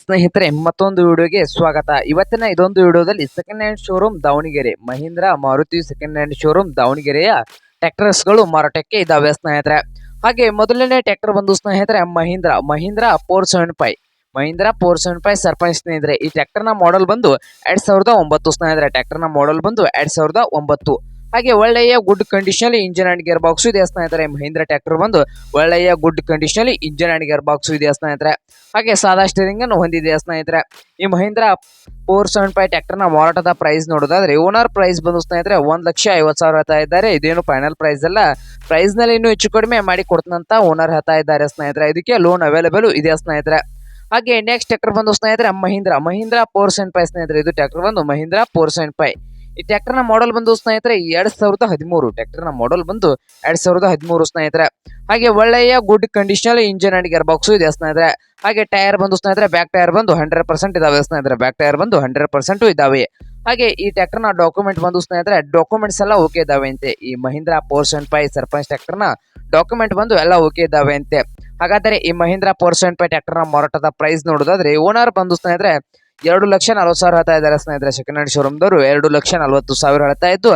ಸ್ನೇಹಿತರೆ, ಮತ್ತೊಂದು ವಿಡಿಯೋಗೆ ಸ್ವಾಗತ. ಇವತ್ತಿನ ಇದೊಂದು ವಿಡಿಯೋದಲ್ಲಿ second hand showroom Davangere. Mahindra Maruti second hand showroom ದಾವಣಗೆರೆಯ ಟ್ರ್ಯಾಕ್ಟರ್ಸ್ಗಳು ಮಾರಾಟಕ್ಕೆ ಇದಾವೆ ಸ್ನೇಹಿತರೆ. ಹಾಗೆ ಮೊದಲನೇ ಟ್ರ್ಯಾಕ್ಟರ್ ಬಂದು ಸ್ನೇಹಿತರೆ, Mahindra. Mahindra four seven five Mahindra four seven five Sarpanch ಸ್ನೇಹಿತರೆ, ಈ ಟ್ರ್ಯಾಕ್ಟರ್ನ ಮಾಡೆಲ್ ಬಂದು ಎರಡ್ ಸಾವಿರದ ಒಂಬತ್ತು ಸ್ನೇಹಿತರೆ. ಟ್ರ್ಯಾಕ್ಟರ್ನ ಮಾಡೆಲ್ ಬಂದು ಎರಡ್ ಸಾವಿರದ ಒಂಬತ್ತು. ಹಾಗೆ ಒಳ್ಳೆಯ good condition engine and gearbox ಇದೆ ಸ್ನೇಹಿತರೆ. ಮಹೀಂದ್ರ ಟ್ರ್ಯಾಕ್ಟರ್ ಬಂದು ಒಳ್ಳೆಯ good condition engine and gearbox ಇದೆ ಸ್ನೇಹಿತರೆ. ಹಾಗೆ ಸಾದಾ ಸ್ಟೇರಿಂಗ್ ಅನ್ನು ಹೊಂದಿದೆ ಸ್ನೇಹಿತರೆ. ಈ ಮಹೀಂದ್ರ ಫೋರ್ ಸೆವೆನ್ ಫೈವ್ ಟ್ರ್ಯಾಕ್ಟರ್ನ ಮಾರಾಟದ ಪ್ರೈಸ್ ನೋಡೋದಾದ್ರೆ ಓನರ್ ಪ್ರೈಸ್ ಬಂದು ಸ್ನೇಹಿತರೆ ಒಂದ್ ಲಕ್ಷ ಐವತ್ ಸಾವಿರ ಹೇಳ್ತಾ ಇದ್ದಾರೆ. ಇದೇನು ಫೈನಲ್ ಪ್ರೈಸ್ ಅಲ್ಲ. ಪ್ರೈಸ್ನಲ್ಲಿ ಇನ್ನೂ ಹೆಚ್ಚು ಕಡಿಮೆ ಮಾಡಿ ಕೊಡ್ತಂತ ಓನರ್ ಹೇಳ್ತಾ ಇದ್ದಾರೆ ಸ್ನೇಹಿತರೆ. ಇದಕ್ಕೆ ಲೋನ್ ಅವೈಲೇಬಲ್ ಇದೆ ಸ್ನೇಹಿತರೆ. ಹಾಗೆ ನೆಕ್ಸ್ಟ್ ಟ್ರ್ಯಾಕ್ಟರ್ ಬಂದು ಸ್ನೇಹಿತರೆ Mahindra. Mahindra four seven five ಸ್ನೇಹಿತರೆ. ಇದು ಟ್ರ್ಯಾಕ್ಟರ್ ಬಂದು ಮಹೀಂದ್ರ ಫೋರ್ ಸೆವೆನ್ ಫೈವ್ ಈ ಟ್ರ್ಯಾಕ್ಟರ್ನ ಮಾಡೆಲ್ ಬಂದು ಸ್ನೇಹಿತರೆ, ಎರಡ್ ಸಾವಿರದ ಹದಿಮೂರು. ಟ್ರ್ಯಾಕ್ಟರ್ನ ಮಾಡೆಲ್ ಬಂದು ಎರಡ್ ಸಾವಿರದ ಹದಿಮೂರು ಸ್ನೇಹಿತರೆ. ಹಾಗೆ ಒಳ್ಳೆಯ good condition engine and gearbox ಇದೆ ಸ್ನೇಹಿತರೆ. ಹಾಗೆ ಟೈರ್ ಬಂದು ಸ್ನೇಹಿತರೆ ಬ್ಯಾಕ್ ಟೈರ್ ಬಂದು ಹಂಡ್ರೆಡ್ ಪರ್ಸೆಂಟ್ ಇದಾವೆ ಸ್ನೇಹಿತರೆ. ಬ್ಯಾಕ್ ಟೈರ್ ಬಂದು ಹಂಡ್ರೆಡ್ ಪರ್ಸೆಂಟ್ ಇದಾವೆ. ಹಾಗೆ ಈ ಟ್ರ್ಯಾಕ್ಟರ್ನ ಡಾಕ್ಯುಮೆಂಟ್ ಬಂದು ಸ್ನೇಹಿತರೆ ಡಾಕ್ಯುಮೆಂಟ್ಸ್ ಎಲ್ಲ ಓಕೆ ಇದಾವೆ ಅಂತೆ. ಈ Mahindra ಪೋರ್ಸೆಂಟ್ pi Sarpanch tractor document ಬಂದು ಎಲ್ಲ ಓಕೆ ಇದಾವೆ ಅಂತೆ. ಹಾಗಾದರೆ ಈ ಮಹಿಂದ್ರ ಪೋರ್ಸೆಂಟ್ ಪೈ ಟ್ರ್ಯಾಕ್ಟರ್ ಮಾರಾಟದ ಪ್ರೈಸ್ ನೋಡೋದಾದ್ರೆ ಓನರ್ ಬಂದು ಸ್ನೇಹಿತರೆ ಎರಡು ಲಕ್ಷ ನಲವತ್ತು ಸಾವಿರ ಹೇಳ್ತಾ ಇದ್ದಾರೆ ಸ್ನೇಹಿತರೆ ಸೆಕೆಂಡ್ ಹ್ಯಾಂಡ್ ಶೋರೂಮ್ ದವರು. ಎರಡು ಲಕ್ಷ ನಲವತ್ತು ಸಾವಿರ ಹೇಳ್ತಾ ಇದ್ದು,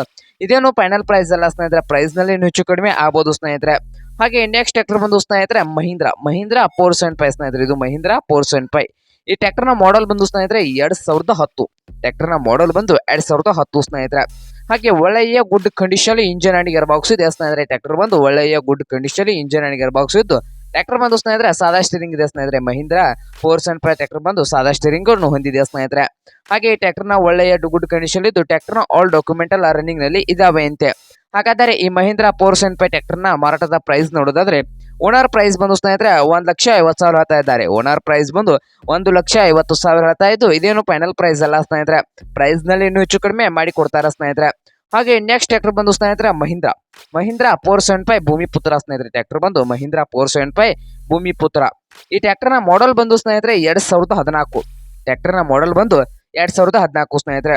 ಇದೇನು ಫೈನಲ್ ಪ್ರೈಸ್ ಅಲ್ಲ ಸ್ನೇಹಿತರೆ. ಪ್ರೈಸ್ನಲ್ಲಿ ಹೆಚ್ಚು ಕಡಿಮೆ ಆಗ್ಬೋದು ಸ್ನೇಹಿತರೆ. ಹಾಗೆ ನೆಕ್ಸ್ಟ್ ಟ್ರ್ಯಾಕ್ಟರ್ ಬಂದು ಸ್ನೇಹಿತರೆ, Mahindra. Mahindra four seven five ಸ್ನೇಹಿತರೆ. ಇದು ಮಹೀಂದ್ರ ಫೋರ್ ಸೆವೆನ್ ಫೈವ್ ಈ ಟ್ರ್ಯಾಕ್ಟರ್ನ ಮಾಡೆಲ್ ಬಂದು ಸ್ನೇಹಿತರೆ ಎರಡ್ ಸಾವಿರದ ಹತ್ತು. ಟ್ರ್ಯಾಕ್ಟರ್ನ ಮಾಡೆಲ್ ಬಂದು ಎರಡ್ ಸಾವಿರದ ಹತ್ತು ಸ್ನೇಹಿತರೆ. ಹಾಗೆ ಒಳ್ಳೆಯ good condition engine and gearbox ಇದೆ ಸ್ನೇಹಿತರೆ. ಟ್ರ್ಯಾಕ್ಟರ್ ಬಂದು ಒಳ್ಳೆಯ good condition engine and gearbox ಇದ್ದು ಟ್ರ್ಯಾಕ್ಟರ್ ಬಂದು ಸ್ನೇಹಿತರೆ, ಸಾದಾ ಸ್ಟೀರಿಂಗ್ ಇದೆ ಸ್ನೇಹಿತರೆ, Mahindra four seven five tractor ಬಂದು ಸಾದಾ ಸ್ಟೀರಿಂಗ್ ಅನ್ನು ಹೊಂದಿದೆ ಸ್ನೇಹಿತರೆ. ಹಾಗೆ ಈ ಟ್ರ್ಯಾಕ್ಟರ್ನ ಒಳ್ಳೆಯ ಗುಡ್ ಕಂಡೀಷನ್ ಇದ್ದು ಟ್ರ್ಯಾಕ್ಟರ್ನ ಆಲ್ ಆಲ್ ಎಲ್ಲ ರನ್ನಿಂಗ್ನಲ್ಲಿ ಇದಾವೆ ಅಂತೆ. ಹಾಗಾದರೆ ಈ ಮಹಿಂದ್ರ ಫೋರ್ ಸೆವೆನ್ ಫೈವ್ ಟ್ರ್ಯಾಕ್ಟರ್ನ ಮಾರಾಟದ ಪ್ರೈಸ್ ನೋಡೋದಾದ್ರೆ ಓನರ್ ಪ್ರೈಸ್ ಬಂದು ಸ್ನೇಹಿತರೆ ಒಂದು ಲಕ್ಷ ಐವತ್ತು ಸಾವಿರ ಹೇಳ್ತಾ ಇದ್ದಾರೆ. ಓನರ್ ಪ್ರೈಸ್ ಬಂದು ಒಂದು ಲಕ್ಷ ಐವತ್ತು ಸಾವಿರ ಹೇಳ್ತಾ ಇದ್ದು, ಇದೇನು ಫೈನಲ್ ಪ್ರೈಸ್ ಅಲ್ಲ ಸ್ನೇಹಿತರೆ. ಪ್ರೈಸ್ನಲ್ಲಿ ಇನ್ನೂ ಹೆಚ್ಚು ಕಡಿಮೆ ಮಾಡಿ ಕೊಡ್ತಾರೆ ಸ್ನೇಹಿತರೆ. ಹಾಗೆ ನೆಕ್ಸ್ಟ್ ಟ್ರ್ಯಾಕ್ಟರ್ ಬಂದು ಸ್ನೇಹಿತರೆ Mahindra. Mahindra four seven five Bhoomiputra ಸ್ನೇಹಿತರೆ ಟ್ರ್ಯಾಕ್ಟರ್ ಬಂದು ಮಹೀಂದ್ರ ಫೋರ್ ಸೆವೆನ್ ಫೈವ್ ಭೂಮಿ ಪುತ್ರ. ಈ ಟ್ರ್ಯಾಕ್ಟರ್ನ ಮಾಡೆಲ್ ಬಂದು ಸ್ನೇಹಿತರೆ ಎರಡ್ ಸಾವಿರದ ಹದಿನಾಲ್ಕು. ಟ್ರ್ಯಾಕ್ಟರ್ನ ಮಾಡೆಲ್ ಬಂದು ಎರಡ್ ಸಾವಿರದ ಹದಿನಾಲ್ಕು ಸ್ನೇಹಿತರೆ.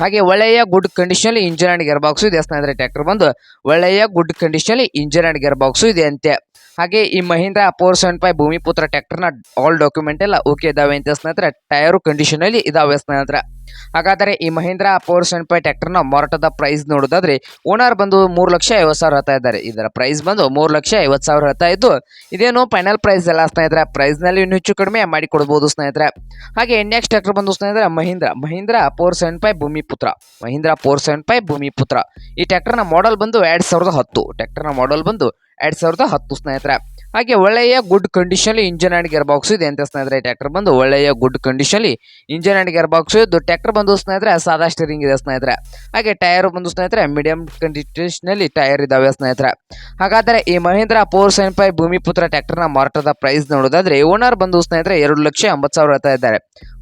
ಹಾಗೆ ಒಳ್ಳೆಯ good condition engine and gearbox ಇದೆ ಸ್ನೇಹಿತರೆ ಟ್ರ್ಯಾಕ್ಟರ್ ಬಂದು. ಒಳ್ಳೆಯ good condition engine and gearbox ಇದೆ ಅಂತೆ. ಹಾಗೆ ಈ Mahindra four seven five Bhoomiputra ಟ್ರ್ಯಾಕ್ಟರ್ನ ಆಲ್ ಡಾಕ್ಯುಮೆಂಟ್ ಎಲ್ಲ ಓಕೆ ಇದಾವೆ ಅಂತ ಸ್ನೇಹಿತರೆ. ಟೈರು ಕಂಡೀಷನ್ ಅಲ್ಲಿ ಇದಾವೆ ಸ್ನೇಹಿತರೆ. ಹಾಗಾದರೆ ಈ ಮಹೀಂದ್ರ ಫೋರ್ ಸೆವೆನ್ ಫೈವ್ ಟ್ರ್ಯಾಕ್ಟರ್ನ ಮಾರಾಟದ ಪ್ರೈಸ್ ನೋಡೋದಾದ್ರೆ ಓನರ್ ಬಂದು ಮೂರು ಲಕ್ಷ ಐವತ್ತು ಸಾವಿರ ಹೇಳ್ತಾ ಇದ್ದಾರೆ. ಇದರ ಪ್ರೈಸ್ ಬಂದು ಮೂರು ಲಕ್ಷ ಐವತ್ತು ಸಾವಿರ ಹೇಳ್ತಾ ಇದ್ದು, ಇದೇನು ಫೈನಲ್ ಪ್ರೈಸ್ ಎಲ್ಲ ಸ್ನೇಹಿತರೆ. ಪ್ರೈಸ್ನಲ್ಲಿ ಇನ್ನೂ ಹೆಚ್ಚು ಕಡಿಮೆ ಮಾಡಿ ಕೊಡ್ಬೋದು ಸ್ನೇಹಿತರೆ. ಹಾಗೆ ನೆಕ್ಸ್ಟ್ ಟ್ರ್ಯಾಕ್ಟರ್ ಬಂದು ಸ್ನೇಹಿತರೆ, Mahindra. Mahindra four seven five Bhoomiputra Mahindra four seven five Bhoomiputra ಈ ಟ್ಯಾಕ್ಟರ್ನ ಮಾಡೆಲ್ ಬಂದು ಎರಡು ಸಾವಿರದ ಹತ್ತು. ಟ್ರ್ಯಾಕ್ಟರ್ನ ನ ಮಾಡೆಲ್ ಬಂದು ಎರಡು ಸಾವಿರದ ಹತ್ತು ಸ್ನೇಹಿತರೆ. ಹಾಗೆ ಒಳ್ಳೆಯ good condition engine and gearbox ಇದೆ ಅಂತ ಸ್ನೇಹಿತರೆ ಟ್ರ್ಯಾಕ್ಟರ್ ಬಂದು ಒಳ್ಳೆಯ good condition engine and gearbox ಇದ್ದು ಟ್ರ್ಯಾಕ್ಟರ್ ಬಂದು ಸ್ನೇಹಿತರೆ, ಸಾದಾ ಸ್ಟೀರಿಂಗ್ ಇದೆ ಸ್ನೇಹಿತರೆ. ಹಾಗೆ ಟೈರ್ ಬಂದು ಸ್ನೇಹಿತರೆ ಮೀಡಿಯಂ ಕಂಡೀಷನ್ ಅಲ್ಲಿ ಟೈರ್ ಇದಾವೆ ಸ್ನೇಹಿತರೆ. ಹಾಗಾದರೆ ಈ Mahindra four seven five Bhoomiputra ಟ್ರ್ಯಾಕ್ಟರ್ನ ಮಾರಾಟದ ಪ್ರೈಸ್ ನೋಡೋದಾದ್ರೆ ಓನರ್ ಬಂದು ಸ್ನೇಹಿತರೆ ಎರಡು ಲಕ್ಷ ಎಂಬತ್ತು ಸಾವಿರ ಹೇಳ್ತಾ ಇದ್ದಾರೆ.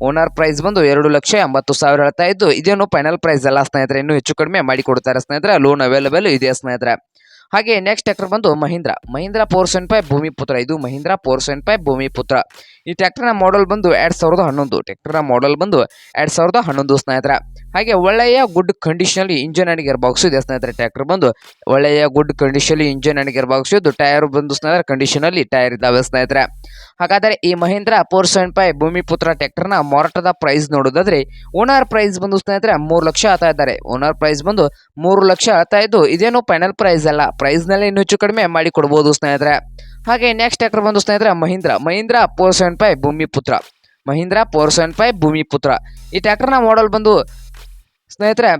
ಓನರ್ ಪ್ರೈಸ್ ಬಂದು ಎರಡು ಲಕ್ಷ ಎಂಬತ್ತು ಸಾವಿರ ಹೇಳ್ತಾ ಇದ್ದು, ಇದೇನು ಫೈನಲ್ ಪ್ರೈಸ್ ಅಲ್ಲ ಸ್ನೇಹಿತರೆ, ಇನ್ನೂ ಹೆಚ್ಚು ಕಡಿಮೆ ಮಾಡಿಕೊಡ್ತಾರೆ ಸ್ನೇಹಿತರೆ ಲೋನ್ ಅವೈಲೇಬಲ್ ಇದೆ ಸ್ನೇಹಿತರೆ. ಹಾಗೆ ನೆಕ್ಸ್ಟ್ ಟ್ರ್ಯಾಕ್ಟರ್ ಬಂದು Mahindra. Mahindra four seven five Bhoomiputra ಇದು Mahindra four seven five Bhoomiputra ಈ ಟ್ರ್ಯಾಕ್ಟರ್ನ ಮಾಡೆಲ್ ಬಂದು ಎರಡು ಸಾವಿರದ ಹನ್ನೊಂದು. ಟ್ರ್ಯಾಕ್ಟರ್ನ ಮಾಡೆಲ್ ಬಂದು ಎರಡ್ ಸಾವಿರದ ಹನ್ನೊಂದು ಸ್ನೇಹಿತರೆ. ಹಾಗೆ ಒಳ್ಳೆಯ good condition engine and gearbox ಇದೆ ಸ್ನೇಹಿತರೆ ಟ್ರ್ಯಾಕ್ಟರ್ ಬಂದು ಒಳ್ಳೆಯ good condition engine and gearbox ಇದ್ದು ಟೈರ್ ಬಂದು ಸ್ನೇಹಿತರೆ ಕಂಡೀಷನ್ ಅಲ್ಲಿ ಟೈರ್ ಇದಾವೆ ಸ್ನೇಹಿತರೆ. ಹಾಗಾದರೆ ಈ Mahindra four seven five Bhoomiputra ಟ್ರ್ಯಾಕ್ಟರ್ನ ಮಾರಾಟದ ಪ್ರೈಸ್ ನೋಡೋದಾದ್ರೆ ಓನರ್ ಪ್ರೈಸ್ ಬಂದು ಸ್ನೇಹಿತರೆ ಮೂರು ಲಕ್ಷ ಆತ ಇದ್ದಾರೆ. ಓನರ್ ಪ್ರೈಸ್ ಬಂದು ಮೂರು ಲಕ್ಷ ಆಗ್ತಾ ಇದ್ದು, ಇದೇನು ಫೈನಲ್ ಪ್ರೈಸ್ ಅಲ್ಲ. ಪ್ರೈಸ್ನಲ್ಲಿ ಇನ್ನೂ ಹೆಚ್ಚು ಕಡಿಮೆ ಮಾಡಿ ಕೊಡ್ಬೋದು ಸ್ನೇಹಿತರೆ. ಹಾಗೆ ನೆಕ್ಸ್ಟ್ ಟ್ರ್ಯಾಕ್ಟರ್ ಬಂದು ಸ್ನೇಹಿತರೆ, Mahindra. Mahindra four seven five Bhoomiputra. Mahindra four seven five Bhoomiputra. ಈ ಟ್ರ್ಯಾಕ್ಟರ್ನ ಮಾಡೆಲ್ ಬಂದು ಸ್ನೇಹಿತರೆ,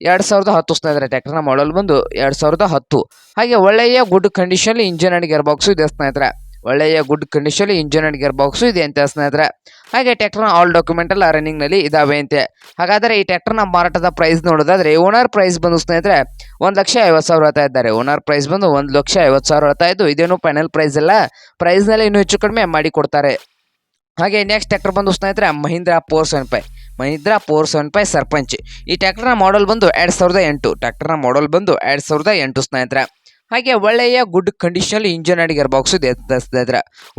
ಎರಡ್ ಸಾವಿರದ ಹತ್ತು ಸ್ನೇಹಿತರೆ ಟ್ಯಾಕ್ಟರ್ನ ಮಾಡಲ್ ಬಂದು ಎರಡ್ ಸಾವಿರದ ಹತ್ತು. ಹಾಗೆ ಒಳ್ಳೆಯ good condition engine and gear box ಇದೆ ಸ್ನೇಹಿತರೆ. ಒಳ್ಳೆಯ good condition engine and gear box ಇದೆ ಅಂತ ಸ್ನೇಹಿತರೆ. ಹಾಗೆ ಟ್ಯಾಕ್ಟರ್ನ ಆಲ್ ಡಾಕ್ಯುಮೆಂಟ್ ಎಲ್ಲ ರನ್ನಿಂಗ್ನಲ್ಲಿ ಇದಾವೆ ಅಂತೆ. ಹಾಗಾದರೆ ಈ ಟ್ರ್ಯಾಕ್ಟರ್ನ ಮಾರಾಟದ ಪ್ರೈಸ್ ನೋಡೋದಾದ್ರೆ ಓನರ್ ಪ್ರೈಸ್ ಬಂದು ಸ್ನೇಹಿತರೆ, ಒಂದು ಲಕ್ಷ ಐವತ್ತು ಸಾವಿರ ಹೇಳ್ತಾ ಇದ್ದಾರೆ. ಓನರ್ ಪ್ರೈಸ್ ಬಂದು ಒಂದು ಲಕ್ಷ ಐವತ್ತು ಸಾವಿರ ಹೇಳ್ತಾ ಇದ್ದು, ಇದೇನು ಫೈನಲ್ ಪ್ರೈಸ್ ಎಲ್ಲ ಪ್ರೈಸ್ನಲ್ಲಿ ಇನ್ನೂ ಹೆಚ್ಚು ಕಡಿಮೆ ಮಾಡಿ ಕೊಡ್ತಾರೆ ಹಾಗೆ ನೆಕ್ಸ್ಟ್ ಟ್ಯಾಕ್ಟರ್ ಬಂದು ಸ್ನೇಹಿತರೆ, Mahindra four seven five Mahindra four seven five Sarpanch. ಈ ಟ್ಯಾಕ್ಟರ್ನ ಮಾಡೆಲ್ ಬಂದು ಎರಡು ಸಾವಿರದ ಎಂಟು. ಟ್ಯಾಕ್ಟರ್ನ ಮಾಡೆಲ್ ಬಂದು ಎರಡು ಸಾವಿರದ ಎಂಟು ಸ್ನೇಹಿತರೆ. ಹಾಗೆ ಒಳ್ಳೆಯ ಗುಡ್ ಕಂಡೀಷನಲ್ಲಿ ಇಂಜಿನ್ ಅಂಡ್ ಗೇರ್ ಬಾಕ್ಸ್ ಇದೆ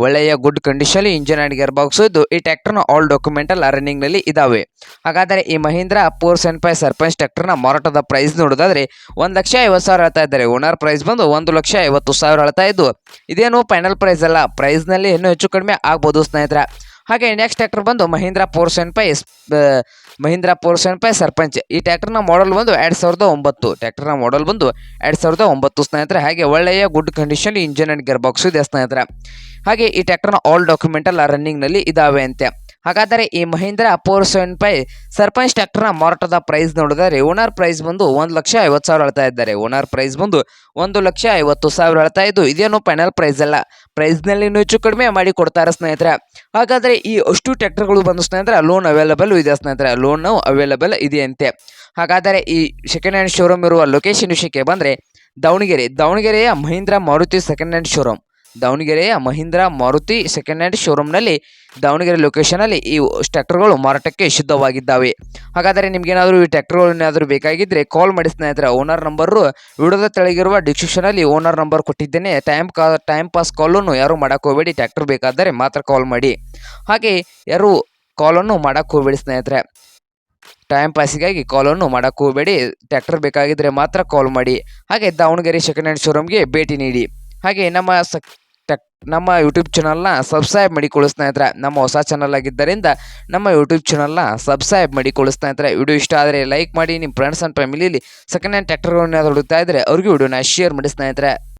ಒಳ್ಳೆಯ good condition engine and gear box ಇದ್ದು ಈ ಟ್ಯಾಕ್ಟರ್ನ ಆಲ್ ಡಾಕ್ಯುಮೆಂಟಲ್ ರನ್ನಿಂಗ್ನಲ್ಲಿ ನಲ್ಲಿ ಇದಾವೆ. ಹಾಗಾದರೆ ಈ Mahindra four seven five Sarpanch ಟ್ಯಾಕ್ಟರ್ನ ಮಾರಾಟದ ಪ್ರೈಸ್ ನೋಡೋದಾದ್ರೆ ಒಂದು ಲಕ್ಷ ಐವತ್ತು ಸಾವಿರ ಹೇಳ್ತಾ ಇದ್ದಾರೆ. ಓನರ್ ಪ್ರೈಸ್ ಬಂದು ಒಂದು ಲಕ್ಷ ಐವತ್ತು ಸಾವಿರ ಹೇಳ್ತಾ ಇದ್ದು, ಇದೇನು ಫೈನಲ್ ಪ್ರೈಸ್ ಅಲ್ಲ. ಪ್ರೈಸ್ನಲ್ಲಿ ಇನ್ನೂ ಹೆಚ್ಚು ಕಡಿಮೆ ಆಗ್ಬೋದು ಸ್ನೇಹಿತರೆ. ಹಾಗೆ ನೆಕ್ಸ್ಟ್ ಟ್ರ್ಯಾಕ್ಟರ್ ಬಂದು Mahindra four seven five Mahindra four seven five Sarpanch. ಈ ಟ್ರ್ಯಾಕ್ಟರ್ನ ಮಾಡಲ್ ಬಂದು ಎರಡು ಸಾವಿರದ ಒಂಬತ್ತು. ಟ್ರ್ಯಾಕ್ಟರ್ನ ಮಾಡಲ್ ಬಂದು ಎರಡು ಸಾವಿರದ ಒಂಬತ್ತು ಸ್ನೇಹಿತರೆ. ಹಾಗೆ ಒಳ್ಳೆಯ good condition engine and gear box ಇದೆ ಸ್ನೇಹಿತರೆ. ಹಾಗೆ ಈ ಟ್ಯಾಕ್ಟರ್ನ ಆಲ್ ಡಾಕ್ಯುಮೆಂಟ್ ಆ ರನ್ನಿಂಗ್ನಲ್ಲಿ ಇದಾವೆ ಅಂತೆ. ಹಾಗಾದರೆ ಈ Mahindra four seven five Sarpanch ಟ್ರ್ಯಾಕ್ಟರ್ನ ಮಾರಾಟದ ಪ್ರೈಸ್ ನೋಡಿದರೆ ಓನರ್ ಪ್ರೈಸ್ ಬಂದು ಒಂದು ಲಕ್ಷ ಐವತ್ತು ಸಾವಿರ ಹೇಳ್ತಾ ಇದ್ದಾರೆ. ಓನರ್ ಪ್ರೈಸ್ ಬಂದು ಒಂದು ಲಕ್ಷ ಐವತ್ತು ಸಾವಿರ ಹೇಳ್ತಾ ಇದ್ದು, ಇದೇನು ಫೈನಲ್ ಪ್ರೈಸ್ ಅಲ್ಲ. ಪ್ರೈಸ್ನಲ್ಲಿ ಹೆಚ್ಚು ಕಡಿಮೆ ಮಾಡಿ ಕೊಡ್ತಾರೆ ಸ್ನೇಹಿತರೆ. ಹಾಗಾದರೆ ಈ ಅಷ್ಟು ಟ್ರ್ಯಾಕ್ಟರ್ಗಳು ಬಂದು ಸ್ನೇಹಿತರೆ ಲೋನ್ ಅವೈಲಬಲ್ ಇದೆ ಸ್ನೇಹಿತರೆ. ಲೋನ್ ಅವೈಲಬಲ್ ಇದೆಯಂತೆ. ಹಾಗಾದರೆ ಈ ಸೆಕೆಂಡ್ ಹ್ಯಾಂಡ್ ಶೋರೂಮ್ ಇರುವ ಲೊಕೇಶನ್ ವಿಷಯಕ್ಕೆ ಬಂದರೆ ದಾವಣಗೆರೆ. ದಾವಣಗೆರೆಯ Mahindra Maruti second hand showroom ದಾವಣಗೆರೆಯ ಮಹೀಂದ್ರ, ಮಾರುತಿ ಸೆಕೆಂಡ್ ಹ್ಯಾಂಡ್ ಶೋರೂಮ್ನಲ್ಲಿ ದಾವಣಗೆರೆ ಲೊಕೇಶನಲ್ಲಿ ಈ ಟ್ರ್ಯಾಕ್ಟರ್ಗಳು ಮಾರಾಟಕ್ಕೆ ಸಿದ್ಧವಾಗಿದ್ದಾವೆ ಹಾಗಾದರೆ ನಿಮಗೇನಾದರೂ ಈ ಟ್ರ್ಯಾಕ್ಟರ್ಗಳು ಏನಾದರೂ ಬೇಕಾಗಿದ್ದರೆ ಕಾಲ್ ಮಾಡಿ ಸ್ನೇಹಿತರೆ. ಓನರ್ ನಂಬರು ವಿಡಿಯೋದ ತೆಳಗಿರುವ ಡಿಸ್ಕ್ರಿಪ್ಷನಲ್ಲಿ ಓನರ್ ನಂಬರ್ ಕೊಟ್ಟಿದ್ದೇನೆ. ಟೈಮ್ ಕಾ ಟೈಮ್ ಪಾಸ್ ಕಾಲನ್ನು ಯಾರು ಮಾಡೋಕ್ಕೆ ಹೋಗಬೇಡಿ. ಟ್ರ್ಯಾಕ್ಟರ್ ಬೇಕಾದರೆ ಮಾತ್ರ ಕಾಲ್ ಮಾಡಿ. ಹಾಗೆ ಯಾರು ಕಾಲನ್ನು ಮಾಡೋಕ್ಕೆ ಹೋಗಬೇಡಿ ಸ್ನೇಹಿತರೆ. ಟೈಮ್ ಪಾಸಿಗಾಗಿ ಕಾಲನ್ನು ಮಾಡೋಕ್ಕೆ ಹೋಗಬೇಡಿ. ಟ್ರ್ಯಾಕ್ಟರ್ ಬೇಕಾಗಿದ್ದರೆ ಮಾತ್ರ ಕಾಲ್ ಮಾಡಿ. ಹಾಗೆ ದಾವಣಗೆರೆ ಸೆಕೆಂಡ್ ಹ್ಯಾಂಡ್ ಶೋರೂಮ್ಗೆ ಭೇಟಿ ನೀಡಿ. ಹಾಗೆ ನಮ್ಮ ಸಕ್ ನಮ್ಮ ಯೂಟ್ಯೂಬ್ ಚಾನಲ್ನ ಸಬ್ಸ್ಕ್ರೈಬ್ ಮಾಡಿಕೊಳ್ಳಿ ಸ್ನೇಹಿತರೆ, ನಮ್ಮ ಹೊಸ ಚಾನಲ್ ಆಗಿದ್ದರಿಂದ ನಮ್ಮ ಯೂಟ್ಯೂಬ್ ಚಾನಲ್ನ ಸಬ್ಸ್ಕ್ರೈಬ್ ಮಾಡಿಕೊಳ್ಳಿ ಸ್ನೇಹಿತರೆ, ವಿಡಿಯೋ ಇಷ್ಟ ಆದರೆ ಲೈಕ್ ಮಾಡಿ, ನಿಮ್ಮ ಫ್ರೆಂಡ್ಸ್ ಆ್ಯಂಡ್ ಫ್ಯಾಮಿಲಿಯಲ್ಲಿ ಸೆಕೆಂಡ್ ಹ್ಯಾಂಡ್ ಟ್ರ್ಯಾಕ್ಟರ್ಗಳನ್ನ ಹುಡುಕ್ತಾ ಇದ್ದರೆ ಅವ್ರಿಗೆ ವಿಡಿಯೋನ ಶೇರ್ ಮಾಡಿ ಸ್ನೇಹಿತರೆ.